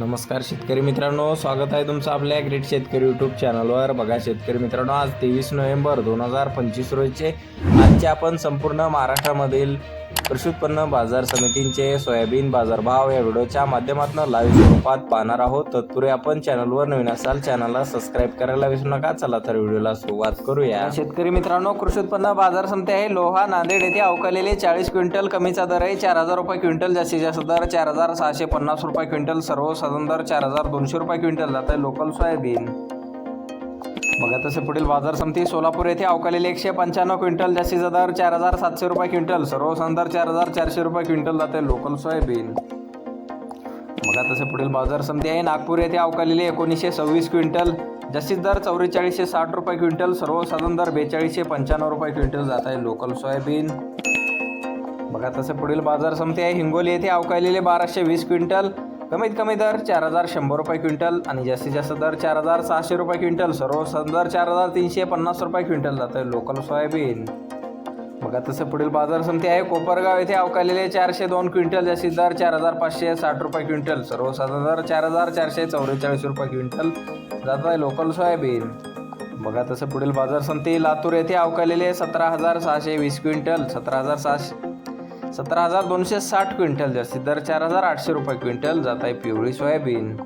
नमस्कार शेतकरी मित्रांनो स्वागत आहे तुमचं आपल्या ग्रेट शेतकरी यूट्यूब चॅनलवर बघा शेतकरी मित्रांनो आज तेवीस नोव्हेंबर दोन हजार पंचवीस रोजीचे आजचे आपण संपूर्ण महाराष्ट्रामधील कृषी उत्पन्न बाजार समितींचे सोयाबीन बाजारभाव या व्हिडिओच्या माध्यमातून लाईव्ह स्वरूपात पाहणार आहोत. तत्पूर्वी आपण चॅनलवर नवीन असाल चॅनलला सबस्क्राईब करायला विसरू नका. चला तर व्हिडिओला सुरुवात करूया. शेतकरी मित्रांनो कृषी उत्पन्न बाजार समिती आहे. लोहा नांदेड येथे अवकालेले चाळीस क्विंटल कमीचा दर आहे. चार हजार रुपये क्विंटल जास्तीत जास्त दर चार हजार सहाशे पन्नास रुपये क्विंटल सर्वसाधारण दर चार हजार दोनशे रुपये क्विंटल जात आहे. Local soybean. बघा तसे पुढील बाजार समिती सोलापूर येथे अवकालेले एकशे पंच्याण्णव क्विंटल जास्तीचा दर चार हजार सातशे रुपये क्विंटल सर्वसाधारण दर चार हजार चारशे रुपये क्विंटल जाते लोकल सोयाबीन. बघा तसे पुढील बाजार समिती आहे. नागपूर येथे अवकालेले एकोणीसशे सव्वीस क्विंटल जास्तीत दर चौवेचाळीसशे साठ रुपये क्विंटल सर्वसाधारण दर बेचाळीसशे पंच्याण्णव रुपये क्विंटल जात आहे लोकल सोयाबीन. बघा तसे पुढील बाजार समिती आहे. हिंगोली येथे अवकालेले बाराशे वीस क्विंटल कमीत कमी दर चार हजार शंभर रुपये क्विंटल आणि जास्तीत जास्त दर चार हजार सहाशे रुपये क्विंटल. सर्व दर चार हजार तीनशे पन्नास रुपये क्विंटल जातं आहे लोकल सोयाबीन बघा तसं पुढील बाजार समिती आहे. कोपरगाव येथे अवकालेले चारशे दोन क्विंटल जास्तीत दर चार हजार पाचशे साठ रुपये क्विंटल. सर्वसाधारण दर चार हजार चारशे चौवेचाळीस रुपये क्विंटल जात आहे लोकल सोयाबीन बघा तसं पुढील बाजार समिती लातूर येथे अवकालेले सतरा हजार सहाशे वीस क्विंटल सतरा हजार सहाशे सतरा हजार दोनशे साठ क्विंटल जास्तीत दर चार हजार आठशे रुपये क्विंटल जात आहे पिवळी सोयाबीन.